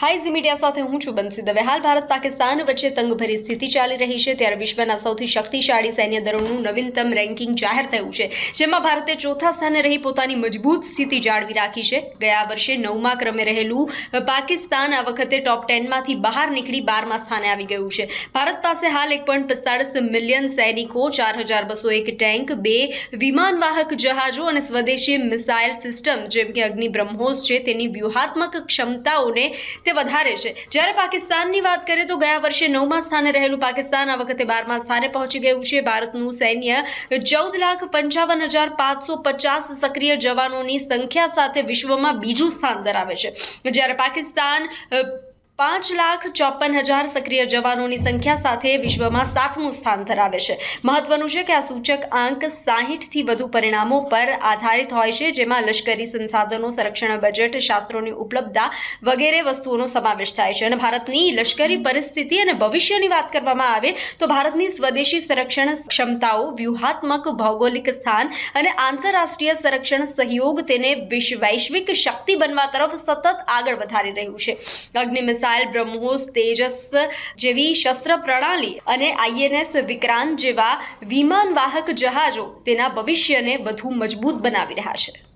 High Zee media સાથે હું છું બંસી દવે. હાલ ભારત પાકિસ્તાન વચ્ચે તંગભરી સ્થિતિ ચાલી રહી છે. ત્યારે વિશ્વના સૌથી શક્તિશાળી સૈન્ય દળોનું નવીનતમ રેન્કિંગ જાહેર થયું છે, જેમાં ભારતે ચોથા સ્થાને રહી પોતાની મજબૂત સ્થિતિ જાળવી રાખી છે. ગયા વર્ષે નવમા ક્રમે રહેલું પાકિસ્તાન આ વખતે ટોપ ટેનમાંથી બહાર નીકળી બારમા સ્થાને આવી ગયું છે. ભારત પાસે હાલ એક પોઈન્ટ પિસ્તાળીસ મિલિયન સૈનિકો, ચાર હજાર બસો એક ટેન્ક, બે વિમાનવાહક જહાજો અને સ્વદેશી મિસાઇલ સિસ્ટમ, જેમ કે અગ્નિ બ્રહ્મોસ છે, તેની વ્યૂહાત્મક ક્ષમતાઓને તે વધારે છે. જ્યારે પાકિસ્તાનની વાત કરીએ તો ગયા વર્ષે નવમા સ્થાને રહેલું પાકિસ્તાન આ વખતે બારમા સ્થાને પહોંચી ગયું છે. ભારતનું સૈન્ય ચૌદ લાખ પંચાવન હજાર પાંચસો પચાસ સક્રિય જવાનોની સંખ્યા સાથે વિશ્વમાં બીજું સ્થાન ધરાવે છે. જ્યારે પાકિસ્તાન પાંચ લાખ ચોપન હજાર સક્રિય જવાનોની સંખ્યા સાથે વિશ્વમાં સાતમું સ્થાન ધરાવે છે. મહત્વનું છે કે આ સૂચક આંક સાહીઠથી વધુ પરિણામો પર આધારિત હોય છે, જેમાં લશ્કરી સંસાધનો, સંરક્ષણ બજેટ, શાસ્ત્રોની ઉપલબ્ધતા વગેરે વસ્તુઓનો સમાવેશ થાય છે. અને ભારતની લશ્કરી પરિસ્થિતિ અને ભવિષ્યની વાત કરવામાં આવે તો ભારતની સ્વદેશી સંરક્ષણ ક્ષમતાઓ, વ્યૂહાત્મક ભૌગોલિક સ્થાન અને આંતરરાષ્ટ્રીય સંરક્ષણ સહયોગ તેને વિશ્વ વૈશ્વિક શક્તિ બનવા તરફ સતત આગળ વધારી રહ્યું છે. અગ્નિ મિસાઇલ બ્રહ્મોસ, તેજસ જેવી શસ્ત્ર પ્રણાલી અને આઈએનએસ વિક્રાંત જેવા વિમાનવાહક જહાજો તેના ભવિષ્યને વધુ મજબૂત બનાવી રહ્યા છે.